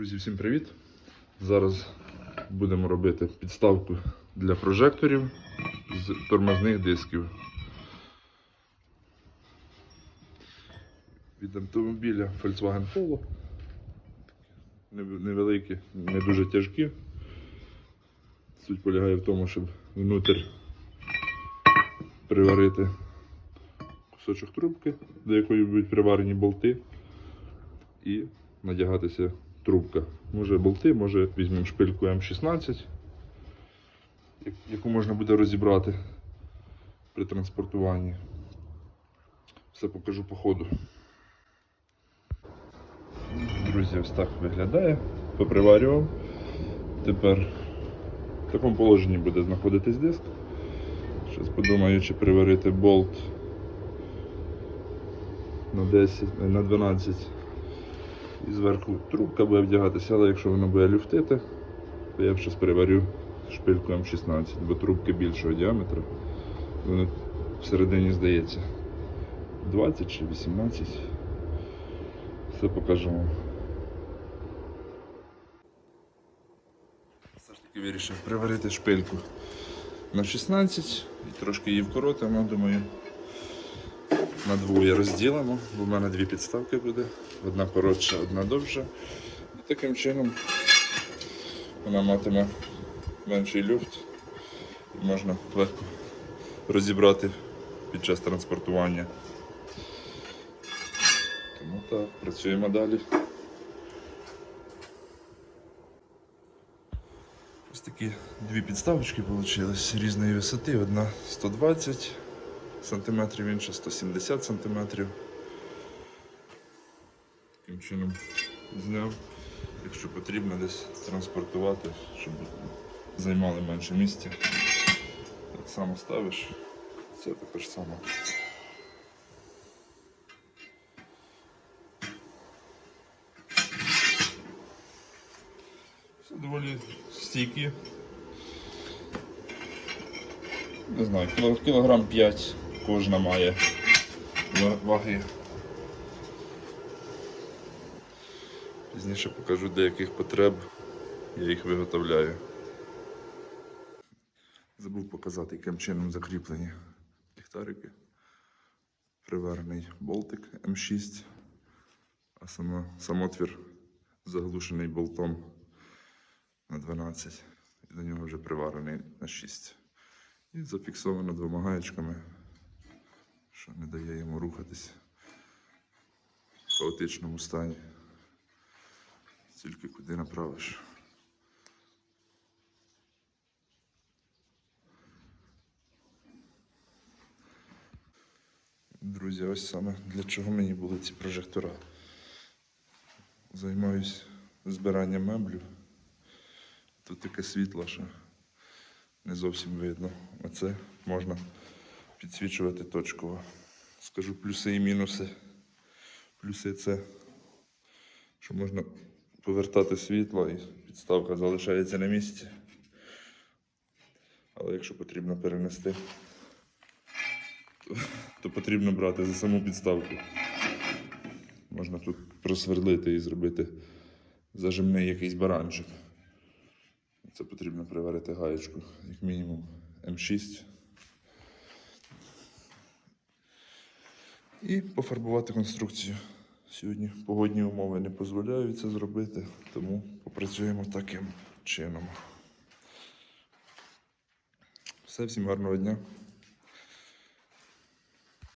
Друзі, всім привіт! Зараз будемо робити підставку для прожекторів з тормозних дисків. Від автомобіля Volkswagen Polo. Невеликі, не дуже тяжкі. Суть полягає в тому, щоб внутрь приварити кусочок трубки, до якої будуть приварені болти, і надягатися трубка. Може болти, може візьмемо шпильку М16, яку можна буде розібрати при транспортуванні. Все покажу по ходу. Друзі, ось так виглядає. Поприварював. Тепер в такому положенні буде знаходитись диск. Зараз подумаю, чи приварити болт на 10, е, на 12 і зверху трубка буде вдягатися, але якщо воно буде люфтити, то я щось приварю шпильку М16, бо трубки більшого діаметру. Воно всередині здається 20 чи 18. Все покажу вам. Все ж таки вирішив приварити шпильку на 16 і трошки її вкоротимо, думаю. На двоє розділимо, бо в мене дві підставки буде. Одна коротша, одна довша. І таким чином вона матиме менший люфт і можна легко розібрати під час транспортування. Тому так, працюємо далі. Ось такі дві підставочки вийшли різної висоти. Одна 120 сантиметрів, інша 170 сантиметрів. Таким чином зняв, якщо потрібно десь транспортувати, щоб займали менше місця. Так само ставиш, це також саме. Все доволі стійкі. Не знаю, кілограм 5 кожна має ваги. Пізніше покажу до яких потреб я їх виготовляю. Забув показати, яким чином закріплені ліхтарики. Приверений болтик М6, а сама, самотвір заглушений болтом на 12 і до нього вже приварений на 6. І зафіксовано двома гаєчками, що не дає йому рухатись в хаотичному стані. Тільки куди направиш. Друзі, ось саме для чого мені були ці прожектора. Займаюсь збиранням меблів. Тут таке світло, що не зовсім видно. Оце можна підсвічувати точково. Скажу плюси і мінуси. Плюси це, що можна повертати світло і підставка залишається на місці. Але якщо потрібно перенести, то, то потрібно брати за саму підставку. Можна тут просверлити і зробити зажимний якийсь баранчик. Це потрібно приварити гаєчку, як мінімум М6. І пофарбувати конструкцію. Сьогодні погодні умови не дозволяють це зробити, тому попрацюємо таким чином. Все, всім гарного дня.